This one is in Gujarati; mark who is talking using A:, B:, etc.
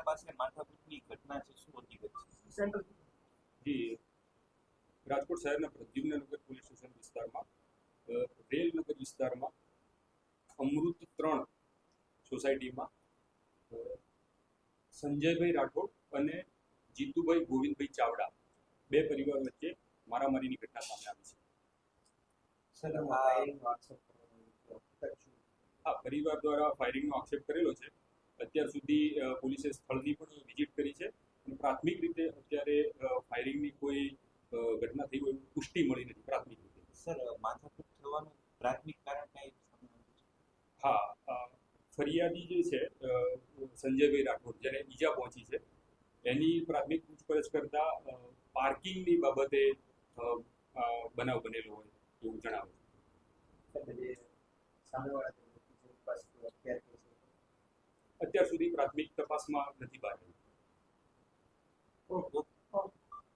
A: તમારા પાસે માથાકૂટની ઘટના છે શું હકીકત છે?
B: જી રાજકોટ શહેરના પ્રદ્યુમ્નનગર પોલીસ સ્ટેશન વિસ્તારમાં રેલ રેલનગર વિસ્તારમાં અમૃત ત્રણ સોસાયટીમાં સંજયભાઈ રાઠોડ અને જીતુભાઈ ગોવિંદભાઈ ચાવડા બે પરિવાર વચ્ચે મારામારીની ઘટના સામે આવી છે. હા પરિવાર દ્વારા ફાયરિંગનો આક્ષેપ કરેલો છે. સુધી પોલીસે સ્થળની પણ વિઝિટ કરી છે. અને પ્રાથમિક રીતે અત્યારે ફાયરિંગની કોઈ ઘટના થઈ હોય પુષ્ટિ મળી નથી પ્રાથમિક રીતે.
A: સર માથાકૂટ થવાનું પ્રાથમિક કારણ કઈ છે?
B: હા ફરિયાદી જે છે સંજયભાઈ રાઠોડ જેને ઈજા પહોંચી છે એની પ્રાથમિક પૂછપરછ કરતા પાર્કિંગની બાબતે બનાવ બનેલો હોય એવું જણાવે છે. પ્રાથમિક તપાસમાં નથી બાકી